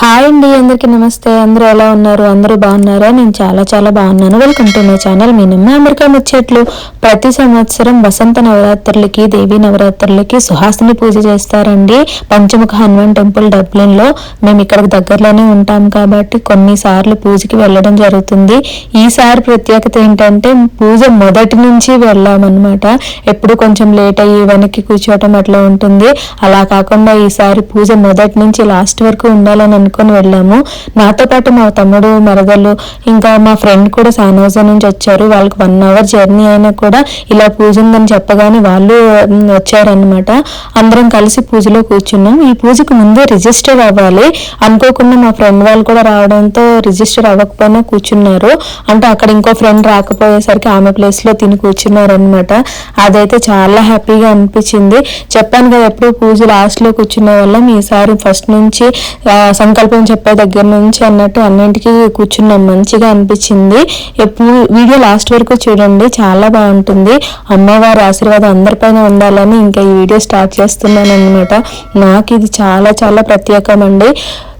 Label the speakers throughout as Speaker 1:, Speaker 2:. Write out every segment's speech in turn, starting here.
Speaker 1: Hi అండి అందరికీ నమస్తే. అందరూ ఎలా ఉన్నారు? అందరూ బాగున్నారా? నేను చాలా చాలా బాగున్నాను. వెల్కమ్ టు మై ఛానల్ మీ నమ్మ అమెరికా ముచ్చట్లు. ప్రతి సంవత్సరం వసంత నవరాత్రులకి దేవి నవరాత్రులకి సుహాసిని పూజ చేస్తారండి. పంచముఖ హనుమాన్ టెంపుల్ డబ్లిన్లో మేము ఇక్కడికి దగ్గరలోనే ఉంటాం కాబట్టి కొన్నిసార్లు పూజకి వెళ్ళడం జరుగుతుంది. ఈసారి ప్రత్యేకత ఏంటంటే పూజ మొదటి నుంచి వెళ్ళామన్నమాట. ఎప్పుడు కొంచెం లేట్ అయ్యి వెనక్కి కూర్చోవటం అట్లా ఉంటుంది. అలా కాకుండా ఈసారి పూజ మొదటి నుంచి లాస్ట్ వరకు ఉండాలని అనుకొని వెళ్ళాము. నాతో పాటు మా తమ్ముడు మరదలు ఇంకా మా ఫ్రెండ్ కూడా సానోజా నుంచి వచ్చారు. వాళ్ళకి వన్ అవర్ జర్నీ అయినా కూడా ఇలా పూజ ఉందని చెప్పగానే వాళ్ళు వచ్చారనమాట వచ్చారన్నమాట. అందరం కలిసి పూజలో కూర్చున్నాం. ఈ పూజకు ముందే రిజిస్టర్ అవ్వాలి. అనుకోకుండా మా ఫ్రెండ్ వాళ్ళు కూడా రావడంతో రిజిస్టర్ అవ్వకపోయినా కూర్చున్నారు. అంటే అక్కడ ఇంకో ఫ్రెండ్ రాకపోయేసరికి ఆమె ప్లేస్లో తిని కూర్చున్నారు అనమాట అదైతే చాలా హ్యాపీగా అనిపించింది. చెప్పాను కదా ఎప్పుడు పూజ లాస్ట్లో కూర్చునే వాళ్ళం. ఈసారి ఫస్ట్ నుంచి ఆ, సంకల్పం చెప్పే దగ్గర నుంచి అన్నట్టు అన్నింటికి కూర్చున్నాం. మంచిగా అనిపించింది. ఎప్పుడు వీడియో లాస్ట్ వరకు చూడండి. చాలా బాగుంటుంది. అమ్మవారి ఆశీర్వాదం అందరిపైన ఉండాలని ఇంకా ఈ వీడియో స్టార్ట్ చేస్తున్నాను అనమాట నాకు ఇది చాలా చాలా ప్రత్యేకం అండి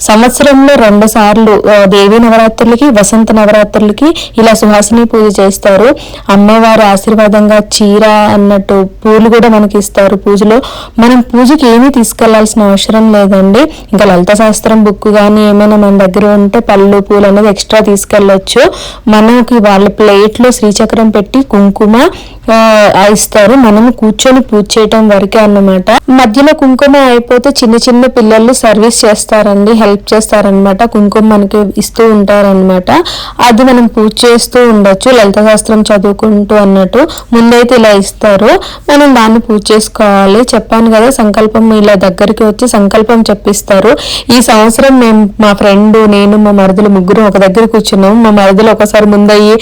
Speaker 1: సంవత్సరంలో రెండు సార్లు దేవి నవరాత్రులకి వసంత నవరాత్రులకి ఇలా సుహాసిని పూజ చేస్తారు. అమ్మవారి ఆశీర్వాదంగా చీర అన్నట్టు పూలు కూడా మనకి ఇస్తారు పూజలో. మనం పూజకి ఏమీ తీసుకెళ్ళాల్సిన అవసరం లేదండి. ఇంకా లలిత శాస్త్రం బుక్ కానీ ఏమైనా మన దగ్గర ఉంటే పళ్ళు పూలు అనేది ఎక్స్ట్రా తీసుకెళ్ళొచ్చు. మనకి వాళ్ళ ప్లేట్లో శ్రీచక్రం పెట్టి కుంకుమ ఇస్తారు. మనము కూర్చొని పూజ చేయటం వరకే అన్నమాట. మధ్యలో కుంకుమ అయిపోతే చిన్న చిన్న పిల్లలు సర్వీస్ చేస్తారండి. హెల్ప్ చేస్తారనమాట కుంకుమ మనకి ఇస్తూ ఉంటారనమాట. అది మనం పూజ చేస్తూ ఉండొచ్చు లలిత శాస్త్రం చదువుకుంటూ అన్నట్టు ముందైతే ఇలా ఇస్తారు. మనం దాన్ని పూజ చేసుకోవాలి. చెప్పాను కదా సంకల్పం ఇలా దగ్గరికి వచ్చి సంకల్పం చెప్పిస్తారు. ఈ సంవత్సరం మేము మా ఫ్రెండ్ నేను మా మరదలు ముగ్గురు ఒక దగ్గర కూర్చున్నాం. మా మరదలు ఒకసారి ముందయ్యి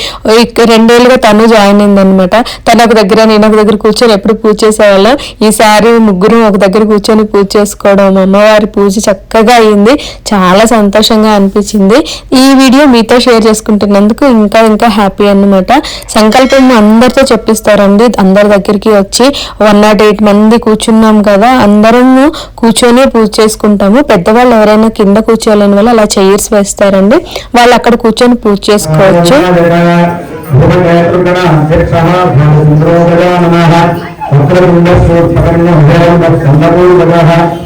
Speaker 1: రెండేళ్ళుగా తను జాయిన్ అయింది అనమాట తను ఒక దగ్గర నేను ఒక దగ్గర కూర్చొని ఎప్పుడు పూజ చేసేవాళ్ళం. ఈసారి ముగ్గురు ఒక దగ్గర కూర్చొని పూజ చేసుకోవడం అమ్మవారి పూజ చక్కగా అయింది. చాలా సంతోషంగా అనిపించింది. ఈ వీడియో మీతో షేర్ చేసుకుంటున్నందుకు ఇంకా ఇంకా హ్యాపీ అన్నమాట. సంకల్పం అందరితో చెప్పిస్తారండి. అందరి దగ్గరికి వచ్చి వన్ నాట్ ఎయిట్ మంది కూర్చున్నాం కదా అందరం కూర్చొని పూజ చేసుకుంటాము. పెద్దవాళ్ళు ఎవరైనా కింద కూర్చోలేని వాళ్ళు అలా చైర్స్ వేస్తారండి. వాళ్ళు అక్కడ కూర్చొని పూజ చేసుకోవచ్చు.
Speaker 2: నమః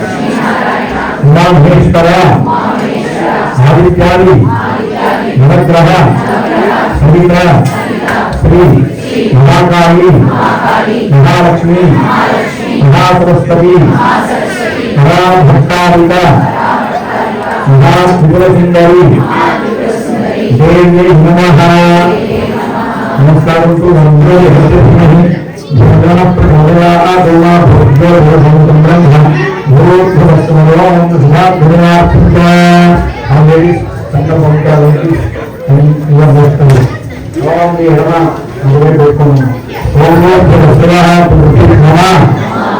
Speaker 2: టు మంత్రో యజ్ఞ భోజన ప్రచోదయాదోమా భోజ్యో భోజనం బ్రహ్మ భూర్భువస్వరోం సుధాభునార్థిక ఆ లేడీస్ సంకల్పం కావాలి ఇలా పోస్తారు ఓం ఈ ఎడమ మొదలు పెట్టుకున్నాం ಹಾವೇರಿ ಸಣ್ಣ ಪುಟ್ಟ ಎಲ್ಲ ಬರ್ತಾರೆ ಅವರಲ್ಲಿ ಹಣ ನೋಡಬೇಕು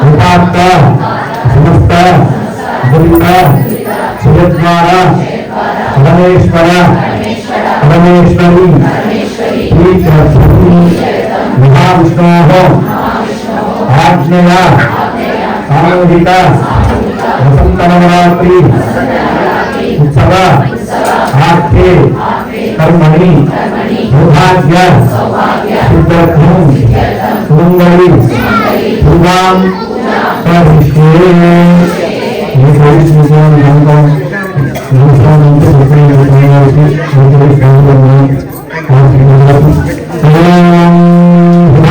Speaker 2: ಉಪಾತ್ತ ಸಮಸ್ತ ದುರ್ಗ ಸುರೇಶ್ವರ ಪರಮೇಶ್ವರ ಪರಮೇಶ್ವರಿ ಶ್ರೀ ಸರಸ್ವತಿ ಮಹಾವಿಷ್ಣೋ ಆಜ್ಞೆಯ ಸಾಮೂಹಿಕ ವಸಂತ ನವರಾತ್ರಿ ಉತ್ಸವ ಆರ್ಥೆ ಕರ್ಮಣಿ ಸೌಭಾಗ್ಯ ಸಿದ್ಧಾರ್ಥಂ ಸುಮಂಗಳಿ ದುರ್ಗಾಂ Thank you.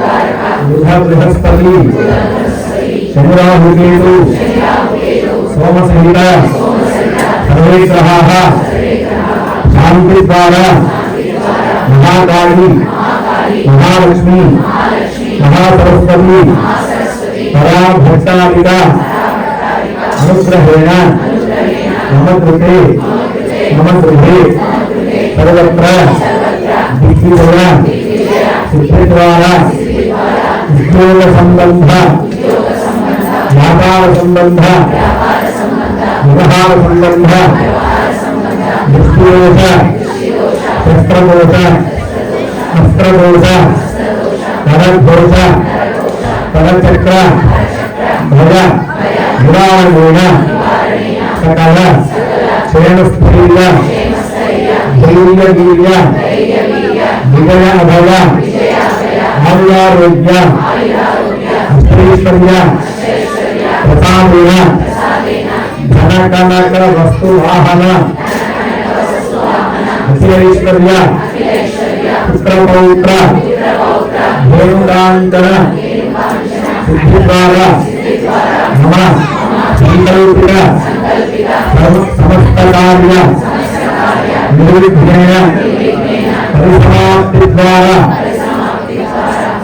Speaker 2: बृहस्पति शनिराहुकेतु। सोमसहिता। सर्वेग्रहाः। शान्तिद्वारा। महाकाली। महालक्ष्मी। महासरस्वती। परा भट्टादिका अनुग्रहेण। मम कृते मम गृहे सर्वत्र सिद्धिद्वारा। ఉద్యోగ సంబంధ వ్యాపార సంబంధ వ్యవహార సంబంధ దృష్టిదోష శస్త్రదోష అస్త్రదోష పరదోష పరచక్ర భయ నివారణేన సకల క్షేమస్థైర్య ధైర్య వీర్య విజయ అభయ ఆయురారోగ్య అష్టైశ్వర్య ప్రసాదేన ధన కనక వస్తు వాహన అఖిలైశ్వర్య పుత్రపౌత్ర భేనుడాంతర సిద్ధి ద్వారా మమ సంకల్పిత సమ- సమస్త కార్య నిర్విఘ్నేన పరిసమాప్తి ద్వారా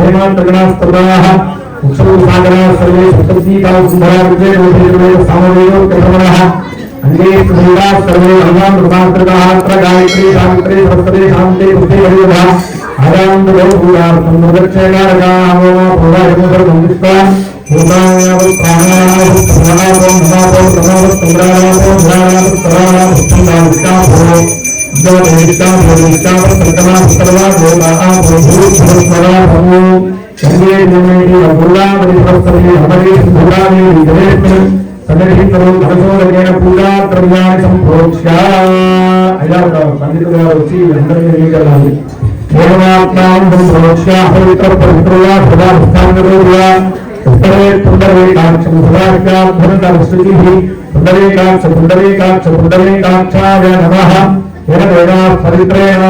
Speaker 2: ब्रह्मांडगणास्तुराः उत्सव सागरा सर्वे सप्तसीता सुंदरा विजय रोधे सामवेयो प्रभवः अन्ये सुंदरा सर्वे भगवान रूपांतरः अत्र गायत्री शांत्रे सप्तरे शांते बुद्धि हरिवः आदान भूरा संदक्षकारकाः मम भूरा हिमतर भूमिष्ठा भूतायाव प्राणाः प्राणाः प्राणाः प्राणाः प्राणाः మందిస్తా పూర్ణాయావ ప్రాణాయావ ప్రాణాయావ నమాపో నమాపో సంగ్రామాపో ధ్యానాపో సరానాపో సంగ్రామిష్టాపో జ్యోతిష్టాపో నిష్టాపో సంకమా సర్వా భూతాపో భూస్వరాపో సంగే నిమేటి అబుల్లా పరిసరసరి హమరి భూరాని విజయేత్న సందర్శించడం ధనసోదరైన పూజా ద్రవ్యాన్ని సంప్రోక్ష అయ్యా ఒక పండితులు గారు వచ్చి అందరినీ తెలియజేయాలి దేవమాత్మాం సంప్రోక్ష పవిత్ర పవిత్రులా సదా స్థానరులా ఉత్తరే పుండరీకాక్షం సదాకాధ్వరత స్థితి పుండరీకాక్ష పుండరీకాక్ష పుండరీకాక్షాయ నమః ఏన వేదా పవిత్రేణ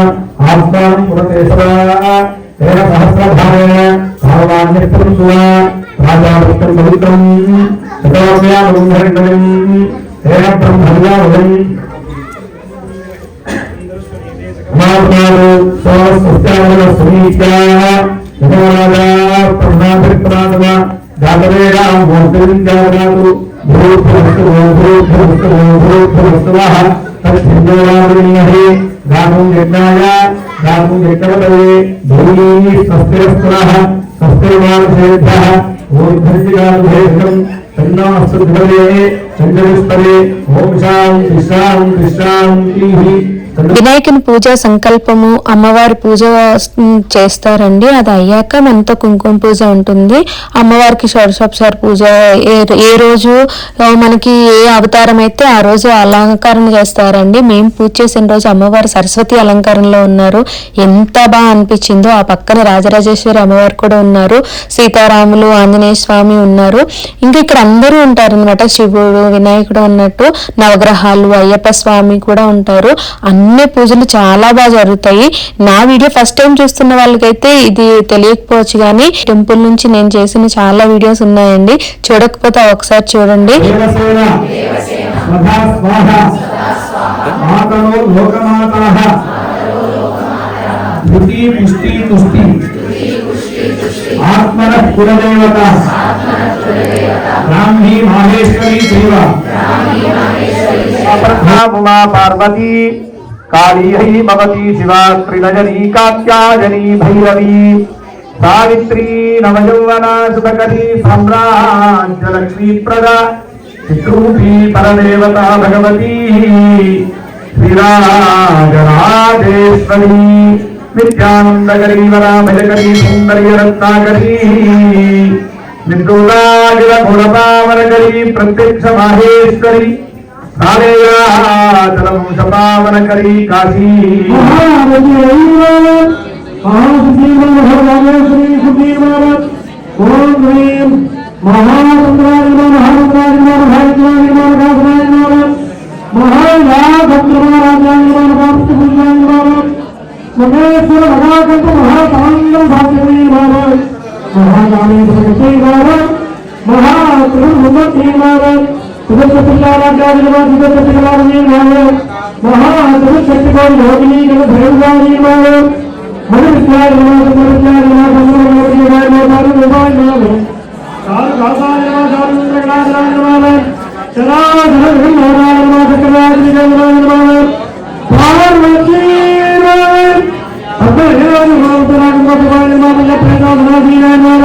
Speaker 2: ఆత్మానం పురతే సదా ఏన సహస్రధారేణ సామాన్యత్వం సువా రాజాపుత్రం పవిత్రం శతోమ్యామృంధరిణం ఏన బ్రహ్మణ్యామృతం మాతారు विद्याय धातु विक्रमतये भूमि सस्तिरस्तुनः सस्तिर्वाणसेभ्यः ऊर्ध्वजिगाभेदकम् तन्नास्तुभवे चन्द्रविस्तरे ओम शान्ति शान्ति शान्तिः
Speaker 1: వినాయకుని పూజ సంకల్పము అమ్మవారి పూజ చేస్తారండి. అది అయ్యాక మనతో కుంకుమ పూజ ఉంటుంది. అమ్మవారికి షోడశోపచార పూజ ఏ ఏ రోజు మనకి ఏ అవతారం అయితే ఆ రోజు అలంకరణ చేస్తారండి. మేము పూజ చేసిన రోజు అమ్మవారు సరస్వతి అలంకరణలో ఉన్నారు. ఎంత బాగా అనిపించిందో. ఆ పక్కన రాజరాజేశ్వరి అమ్మవారు కూడా ఉన్నారు. సీతారాములు ఆంజనేయ స్వామి ఉన్నారు. ఇంకా ఇక్కడ అందరూ ఉంటారు అనమాట శివుడు వినాయకుడు ఉన్నట్టు నవగ్రహాలు అయ్యప్ప స్వామి కూడా ఉంటారు. అన్ని అన్ని పూజలు చాలా బాగా జరుగుతాయి. నా వీడియో ఫస్ట్ టైం చూస్తున్న వాళ్ళకైతే ఇది తెలియకపోవచ్చు కానీ టెంపుల్ నుంచి నేను చేసిన చాలా వీడియోస్ ఉన్నాయండి. చూడకపోతే ఒకసారి చూడండి.
Speaker 2: काली भवती शिवा त्रिनजनी कात्याजनी भैरवी सावित्री नवयौवना सुखकरी सम्राज्यलक्ष्मी प्रदा चित्रूपी परदेवता भगवती श्रीराजराजेश्वरी नित्यानन्दकरी वरा भजकरी सुन्दरी रत्नाकरी निन्दूरागिरघोरपावनकरी प्रत्यक्ष माहेश्वरी
Speaker 3: దేవసేన స్వధా స్వాహ మాతరో లోకమాతాః ధృతి పుష్టి తుష్టి ఆత్మన కులదేవత బ్రాహ్మీ మాహేశ్వరి శైవ ఉమా పార్వతీ కాళీ హై భవతి శివా త్రినయనీ மகாசக்திகோடி யோகினீகர பகவானீமாக மனுவித்யாரமாக மனுவித்யாரமாக மனுவித்யாரமாக மனுவித்யாரமாக கால காசாயமாக காலமுத்திரகளாகமாக சதாசரம் நாராயணமாக சக்கராஜிகமாக பார்வதி அப்போ ஏதாவது மாவட்டமாக மாவட்டமாக பிரதான நாதீனாக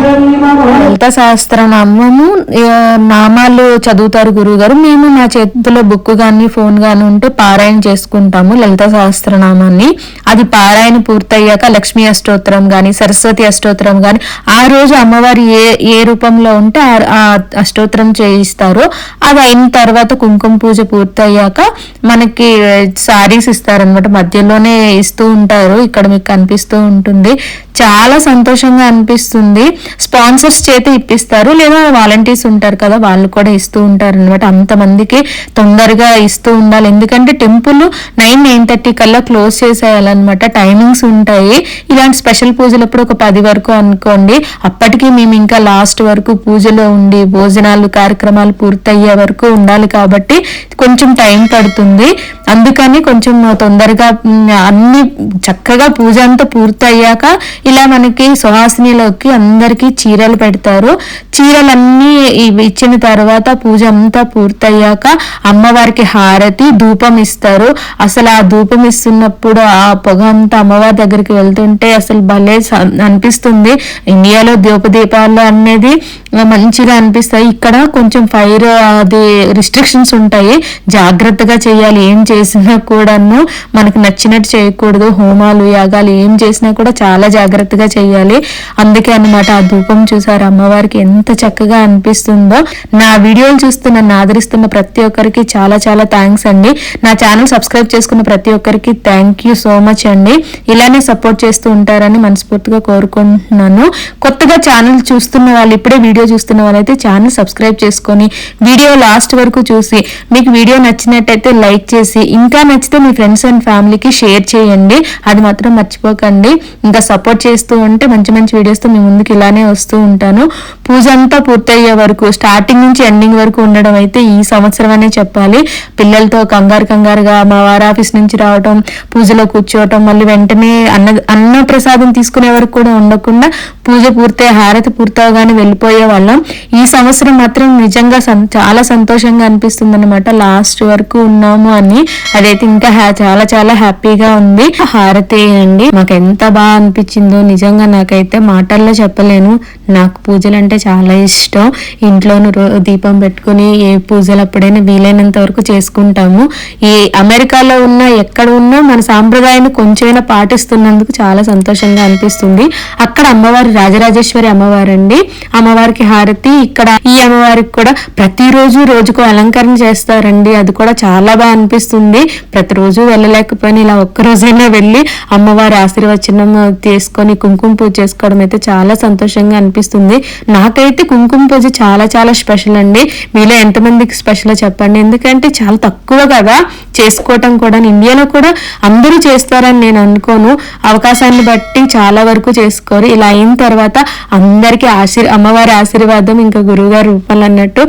Speaker 1: లలిత సహస్రనామము నామము నామాలు చదువుతారు గురువుగారు. మేము మా చేతిలో బుక్ కానీ ఫోన్ కానీ ఉంటే పారాయణ చేసుకుంటాము లలిత సహస్రనామాన్ని. అది పారాయణ పూర్తయ్యాక లక్ష్మీ అష్టోత్తరం కానీ సరస్వతి అష్టోత్తరం కానీ ఆ రోజు అమ్మవారి ఏ ఏ రూపంలో ఉంటే ఆ- అష్టోత్తరం చేయిస్తారు అది అయిన తర్వాత కుంకుమ పూజ పూర్తయ్యాక మనకి సారీస్ ఇస్తారనమాట మధ్యలోనే ఇస్తూ ఉంటారు. ఇక్కడ మీకు కనిపిస్తూ ఉంటుంది. చాలా సంతోషంగా అనిపిస్తుంది. స్పాన్సర్స్ చేత ఇప్పిస్తారు. లేదా వాలంటీర్స్ ఉంటారు కదా వాళ్ళు కూడా ఇస్తూ ఉంటారు అనమాట అంతమందికి తొందరగా ఇస్తూ ఉండాలి. ఎందుకంటే టెంపుల్ నైన్ నైన్ థర్టీ కల్లా క్లోజ్ చేసేయాలన్నమాట. టైమింగ్స్ ఉంటాయి. ఇలాంటి స్పెషల్ పూజలప్పుడు ఒక పది వరకు అనుకోండి. అప్పటికి మేము ఇంకా లాస్ట్ వరకు పూజలో ఉండి భోజనాలు కార్యక్రమాలు పూర్తయ్యే వరకు ఉండాలి కాబట్టి కొంచెం టైం పడుతుంది. అందుకని కొంచెం తొందరగా అన్ని చక్కగా పూజ అంతా పూర్తయ్యాక ఇలా మనకి సుహాసినిలోకి అందరికీ చీరలు పెడతారు. చీరలన్నీ ఇవి ఇచ్చిన తర్వాత పూజ అంతా పూర్తయ్యాక అమ్మవారికి హారతి ధూపం ఇస్తారు. అసలు ఆ ధూపం ఇస్తున్నప్పుడు ఆ పొగ అంతా అమ్మవారి దగ్గరికి వెళ్తుంటే అసలు భలే అనిపిస్తుంది. ఇండియాలో దీప దీపాలు అనేది మంచిగా అనిపిస్తాయి. ఇక్కడ కొంచెం ఫైర్ అది రిస్ట్రిక్షన్స్ ఉంటాయి. జాగ్రత్తగా చేయాలి. ఏం చేసినా కూడాను మనకు నచ్చినట్టు చేయకూడదు. హోమాలు యాగాలు ఏం చేసినా కూడా చాలా జాగ్రత్తగా చేయాలి. అందుకే అన్నమాట ఆ ధూపం చూసారు? అమ్మవారికి ఎంత చక్కగా అనిపిస్తుందో. నా వీడియోలు చూస్తున్న నన్ను ఆదరిస్తున్న ప్రతి ఒక్కరికి చాలా చాలా థ్యాంక్స్ అండి. నా ఛానల్ సబ్స్క్రైబ్ చేసుకున్న ప్రతి ఒక్కరికి థ్యాంక్ యూ సో మచ్ అండి. ఇలానే సపోర్ట్ చేస్తూ ఉంటారని మనస్ఫూర్తిగా కోరుకుంటున్నాను. కొత్తగా ఛానల్ చూస్తున్న వాళ్ళు ఇప్పుడే వీడియో చూస్తున్న వాళ్ళైతే ఛానల్ సబ్స్క్రైబ్ చేసుకొని వీడియో లాస్ట్ వరకు చూసి మీకు వీడియో నచ్చినట్టయితే లైక్ చేసి ఇంకా నచ్చితే మీ ఫ్రెండ్స్ అండ్ ఫ్యామిలీకి షేర్ చేయండి. అది మాత్రం మర్చిపోకండి. ఇంకా సపోర్ట్ చేస్తూ ఉంటే మంచి మంచి వీడియోస్తో మీ ముందుకు ఇలానే వస్తూ ఉంటాను. పూజ అంతా పూర్తయ్యే వరకు స్టార్టింగ్ నుంచి ఎండింగ్ వరకు ఉండడం అయితే ఈ సంవత్సరం అనే చెప్పాలి. పిల్లలతో కంగారు కంగారుగా మా వారి ఆఫీస్ నుంచి రావటం పూజలో కూర్చోవటం మళ్ళీ వెంటనే అన్న అన్న ప్రసాదం తీసుకునే వరకు కూడా ఉండకుండా పూజ పూర్తయ్యే హారతి పూర్తవగానే వెళ్ళిపోయే వాళ్ళం. ఈ సంవత్సరం మాత్రం నిజంగా చాలా సంతోషంగా అనిపిస్తుంది అనమాట లాస్ట్ వరకు ఉన్నాము అని. అదైతే ఇంకా చాలా చాలా హ్యాపీగా ఉంది. హారతి అండి. మాకు ఎంత బాగా అనిపించిందో నిజంగా నాకైతే మాటల్లో చెప్పలేను. నాకు పూజలు అంటే చాలా ఇష్టం. ఇంట్లోనూ రో- దీపం పెట్టుకుని ఏ పూజలు అప్పుడైనా వీలైనంత వరకు చేసుకుంటాము. ఈ అమెరికాలో ఉన్న ఎక్కడ ఉన్నా మన సాంప్రదాయాన్ని కొంచెమైనా పాటిస్తున్నందుకు చాలా సంతోషంగా అనిపిస్తుంది. అక్కడ అమ్మవారి రాజరాజేశ్వరి అమ్మవారండి. అమ్మవారికి హారతి. ఇక్కడ ఈ అమ్మవారికి కూడా ప్రతిరోజు రోజుకు అలంకరణ చేస్తారండి. అది కూడా చాలా బాగా అనిపిస్తుంది. ప్రతిరోజు వెళ్ళలేకపోయినా ఇలా ఒక్కరోజైనా వెళ్ళి అమ్మవారి ఆశీర్వచనం తీసుకొని కుంకుమ పూజ చేసుకోవడం అయితే చాలా సంతోషంగా అనిపిస్తుంది. నాకైతే కుంకుమ పూజ చాలా చాలా స్పెషల్ అండి. మీలో ఎంతమందికి స్పెషల్ చెప్పండి. ఎందుకంటే చాలా తక్కువ కదా. చేసుకోవటం కూడా ఇండియాలో కూడా అందరూ చేస్తారని నేను అనుకోను. అవకాశాన్ని బట్టి చాలా వరకు చేసుకోరు. ఇలా అయిన తర్వాత అందరికీ ఆశీర్ అమ్మవారి ఆశీర్వాదం ఇంకా గురువుగారి రూపంలో అన్నట్టు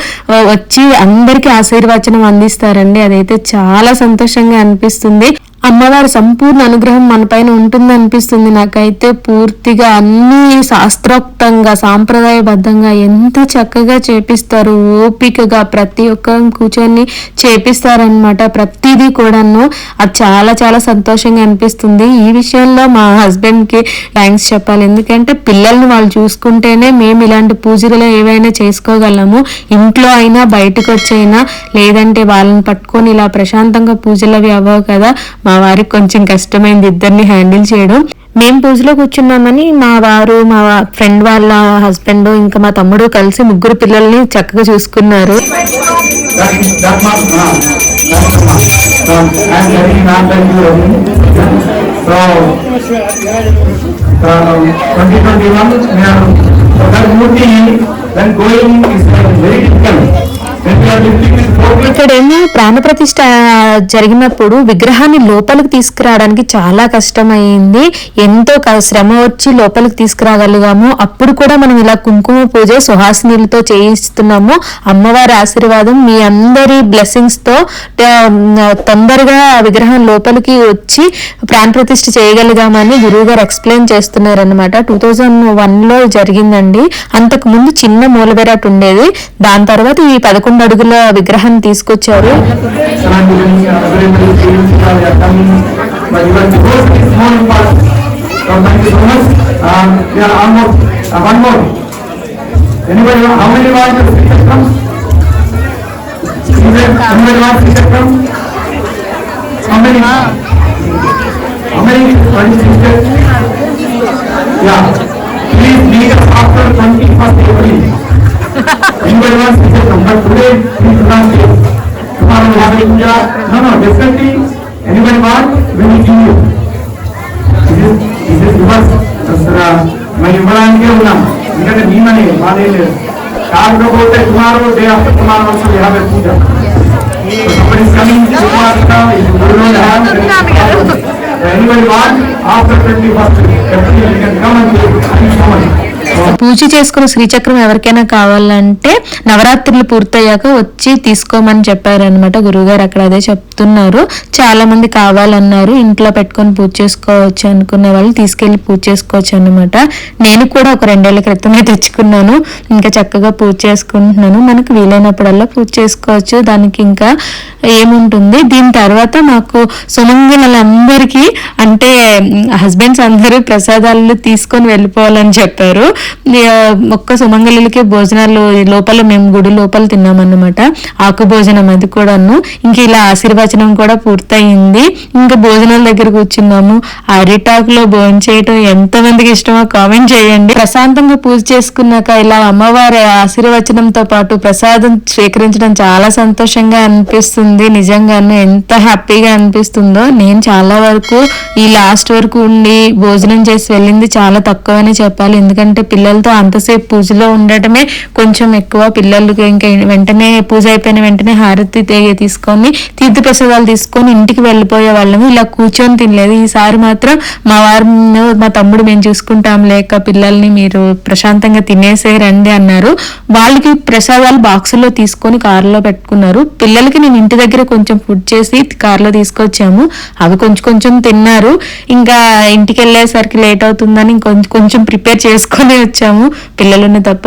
Speaker 1: వచ్చి అందరికీ ఆశీర్వచనం అందిస్తారండి. అదైతే చాలా సంతోషంగా అనిపిస్తుంది. అమ్మవారి సంపూర్ణ అనుగ్రహం మన పైన ఉంటుంది అనిపిస్తుంది నాకైతే. పూర్తిగా అన్ని శాస్త్రోక్తంగా సాంప్రదాయబద్ధంగా ఎంత చక్కగా చేపిస్తారు ఓపికగా ప్రతి ఒక్క కూర్చొని చేపిస్తారనమాట ప్రతిదీ కూడాను. అది చాలా చాలా సంతోషంగా అనిపిస్తుంది. ఈ విషయంలో మా హస్బెండ్కి థ్యాంక్స్ చెప్పాలి. ఎందుకంటే పిల్లల్ని వాళ్ళు చూసుకుంటేనే మేము ఇలాంటి పూజలు ఏవైనా చేసుకోగలము. ఇంట్లో అయినా బయటకు వచ్చైనా లేదంటే వాళ్ళని పట్టుకొని ఇలా ప్రశాంతంగా పూజలు అవి అవ్వవు కదా. మా వారికి కొంచెం కష్టమైంది ఇద్దరిని హ్యాండిల్ చేయడం మేము పూజలో కూర్చున్నామని మా వారు మా ఫ్రెండ్ వాళ్ళ హస్బెండ్ ఇంకా మా తమ్ముడు కలిసి ముగ్గురు పిల్లల్ని చక్కగా చూసుకున్నారు ఇక్కడేమో ప్రాణప్రతిష్ఠ జరిగినప్పుడు విగ్రహాన్ని లోపలికి తీసుకురావడానికి చాలా కష్టమైంది. ఎంతో శ్రమ వచ్చి లోపలికి తీసుకురాగలిగాము. అప్పుడు కూడా మనం ఇలా కుంకుమ పూజ సుహాసినీలతో చేయిస్తున్నాము. అమ్మవారి ఆశీర్వాదం మీ అందరి బ్లెస్సింగ్స్తో తొందరగా విగ్రహం లోపలికి వచ్చి ప్రాణప్రతిష్ఠ చేయగలిగామని గురువు గారు ఎక్స్ప్లెయిన్ చేస్తున్నారనమాట టూ థౌజండ్ వన్లో జరిగిందండి. అంతకు ముందు చిన్న మూలబెరాట్ ఉండేది. దాని తర్వాత ఈ పదకొండు అడుగుల విగ్రహాన్ని తీసుకొచ్చారు
Speaker 2: Yeah, please meet us after twenty-first April. Anybody wants to say something, but today, please not say. Tomorrow we have a puja. No, no, definitely, anybody want, we will give you. This is, this is yours. అసలు మరి ఇవ్వడానికే ఉన్నాం ఎందుకంటే మేమని మాదే లేదు కాకపోతే tomorrow day after tomorrow also we have a puja somebody is coming tomorrow if you don't have anybody want after 21st definitely you can come and do it. Thank you so much.
Speaker 1: Puja చేసుకున్న శ్రీచక్రం ఎవరికైనా కావాలంటే నవరాత్రులు పూర్తయ్యాక వచ్చి తీసుకోమని చెప్పారనమాట గురువుగారు అక్కడ అదే చెప్తున్నారు. చాలా మంది కావాలన్నారు. ఇంట్లో పెట్టుకొని పూజ చేసుకోవచ్చు అనుకున్న వాళ్ళు తీసుకెళ్ళి పూజ చేసుకోవచ్చు అనమాట నేను కూడా ఒక రెండేళ్ళ క్రితమే తెచ్చుకున్నాను. ఇంకా చక్కగా పూజ చేసుకుంటున్నాను. మనకు వీలైనప్పుడల్లా పూజ చేసుకోవచ్చు. దానికి ఇంకా ఏముంటుంది? దీని తర్వాత మాకు సుమంగిలందరికీ అంటే హస్బెండ్స్ అందరూ ప్రసాదాలు తీసుకొని వెళ్ళిపోవాలని చెప్పారు. ఒక్క సుమంగళిలకి భోజనాలు లోపల మేము గుడి లోపల తిన్నామన్నమాట. ఆకు భోజనం అది కూడాను. ఇంక ఇలా ఆశీర్వచనం కూడా పూర్తయింది. ఇంకా భోజనాల దగ్గర కూర్చున్నాము. అరిటాకులో భోజనం చేయటం ఎంతమందికి ఇష్టమో కామెంట్ చేయండి. ప్రశాంతంగా పూజ చేసుకున్నాక ఇలా అమ్మవారి ఆశీర్వచనంతో పాటు ప్రసాదం స్వీకరించడం చాలా సంతోషంగా అనిపిస్తుంది. నిజంగాను ఎంత హ్యాపీగా అనిపిస్తుందో. నేను చాలా వరకు ఈ లాస్ట్ వరకు ఉండి భోజనం చేసి వెళ్ళింది చాలా తక్కువనే చెప్పాలి. ఎందుకంటే పిల్లలతో అంతసేపు పూజలో ఉండటమే కొంచెం ఎక్కువ. పిల్లలకి ఇంకా వెంటనే పూజ అయిపోయిన వెంటనే హారతి తీసుకొని తీర్థ ప్రసాదాలు తీసుకొని ఇంటికి వెళ్ళిపోయే వాళ్ళము. ఇలా కూర్చొని తినలేదు. ఈసారి మాత్రం మా వారు మా తమ్ముడు మేము చూసుకుంటాం లేక పిల్లల్ని మీరు ప్రశాంతంగా తినేసే రండి అన్నారు. వాళ్ళకి ప్రసాదాలు బాక్సుల్లో తీసుకొని కారులో పెట్టుకున్నారు. పిల్లలకి నేను ఇంటి దగ్గర కొంచెం ఫుడ్ చేసి కారులో తీసుకొచ్చాము. అవి కొంచెం కొంచెం తిన్నారు. ఇంకా ఇంటికి వెళ్ళేసరికి లేట్ అవుతుందని కొంచెం కొంచెం ప్రిపేర్ చేసుకొని వచ్చాము. పిల్లలని తప్ప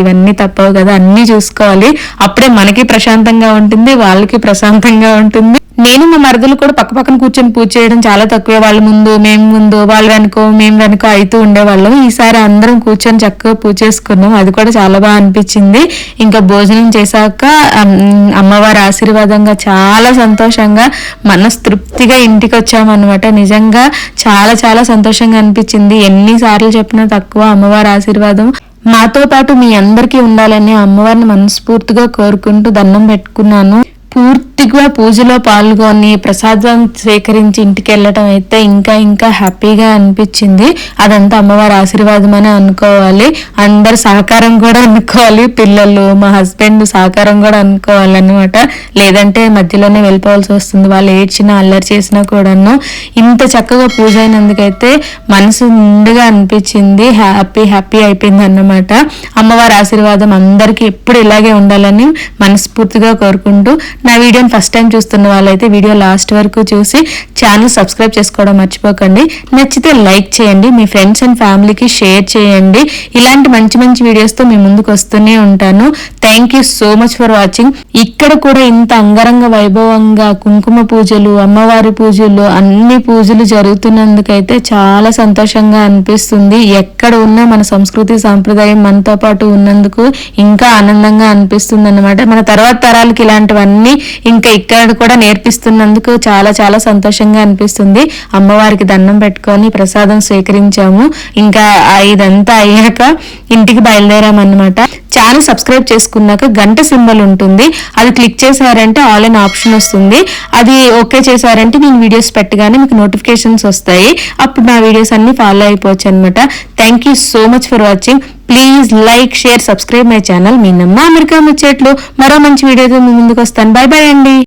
Speaker 1: ఇవన్నీ తప్పవు కదా అన్నీ చూసుకోవాలి. అప్పుడే మనకి ప్రశాంతంగా ఉంటుంది వాళ్ళకి ప్రశాంతంగా ఉంటుంది. నేను మా మరదలు కూడా పక్క పక్కన కూర్చొని పూజ చేయడం చాలా తక్కువే. వాళ్ళ ముందు మేము ముందు వాళ్ళు వెనుకో మేము వెనుక అవుతూ ఉండేవాళ్ళం. ఈసారి అందరం కూర్చొని చక్కగా పూజ చేసుకున్నాం. అది కూడా చాలా బాగా అనిపించింది. ఇంకా భోజనం చేశాక అమ్మవారి ఆశీర్వాదంగా చాలా సంతోషంగా మనస్తృప్తిగా ఇంటికి వచ్చామన్నమాట నిజంగా చాలా చాలా సంతోషంగా అనిపించింది. ఎన్నిసార్లు చెప్పినా తక్కువ అమ్మవారి ఆశీర్వాదం. మాతో పాటు మీ అందరికీ ఉండాలని అమ్మవారిని మనస్ఫూర్తిగా కోరుకుంటూ దండం పెట్టుకున్నాను. పూర్తిగా పూజలో పాల్గొని ప్రసాదం సేకరించి ఇంటికి వెళ్ళటం అయితే ఇంకా ఇంకా హ్యాపీగా అనిపించింది. అదంతా అమ్మవారి ఆశీర్వాదం అని అనుకోవాలి. అందరు సహకారం కూడా అనుకోవాలి. పిల్లలు మా హస్బెండ్ సహకారం కూడా అనుకోవాలన్నమాట. లేదంటే మధ్యలోనే వెళ్ళిపోవాల్సి వస్తుంది. వాళ్ళు ఏడ్చినా అల్లరి చేసినా కూడాను. ఇంత చక్కగా పూజ అయినందుకైతే మనసు నిండుగా అనిపించింది. హ్యాపీ హ్యాపీ అయిపోయింది అన్నమాట అమ్మవారి ఆశీర్వాదం అందరికీ ఎప్పుడు ఇలాగే ఉండాలని మనస్ఫూర్తిగా కోరుకుంటూ నా వీడియోని ఫస్ట్ టైం చూస్తున్న వాళ్ళైతే వీడియో లాస్ట్ వరకు చూసి ఛానల్ సబ్స్క్రైబ్ చేసుకోవడం మర్చిపోకండి. నచ్చితే లైక్ చేయండి మీ ఫ్రెండ్స్ అండ్ ఫ్యామిలీకి షేర్ చేయండి. ఇలాంటి మంచి మంచి వీడియోస్తో మీ ముందుకు వస్తూనే ఉంటాను. Thank you so much for watching ఇక్కడ కూడా ఇంత అంగరంగ వైభవంగా కుంకుమ పూజలు అమ్మవారి పూజలు అన్ని పూజలు జరుగుతున్నందుకైతే చాలా సంతోషంగా అనిపిస్తుంది. ఎక్కడ ఉన్నా మన సంస్కృతి సాంప్రదాయం మనతో పాటు ఉన్నందుకు ఇంకా ఆనందంగా అనిపిస్తుంది అనమాట మన తర్వాత తరాలకి ఇలాంటివన్నీ ఇంకా ఇక్కడ కూడా నేర్పిస్తున్నందుకు చాలా చాలా సంతోషంగా అనిపిస్తుంది. అమ్మవారికి దండం పెట్టుకొని ప్రసాదం స్వీకరించాము. ఇంకా ఇదంతా అయ్యాక ఇంటికి బయలుదేరామన్నమాట. ఛానల్ సబ్స్క్రైబ్ చేసుకున్నాక గంట సింబల్ ఉంటుంది. అది క్లిక్ చేశారంటే ఆల్ ఇన్ ఆప్షన్ వస్తుంది. అది ఓకే చేశారంటే నేను వీడియోస్ పెట్టగానే మీకు నోటిఫికేషన్స్ వస్తాయి. అప్పుడు నా వీడియోస్ అన్ని ఫాలో అయిపోవచ్చు అనమాట thank you so much for watching please like share subscribe my channel మీ నమ్మ అమెరికా ముచ్చేట్లు. మరో మంచి వీడియోతో మీ ముందుకు వస్తాను. బాయ్ బాయ్ అండి.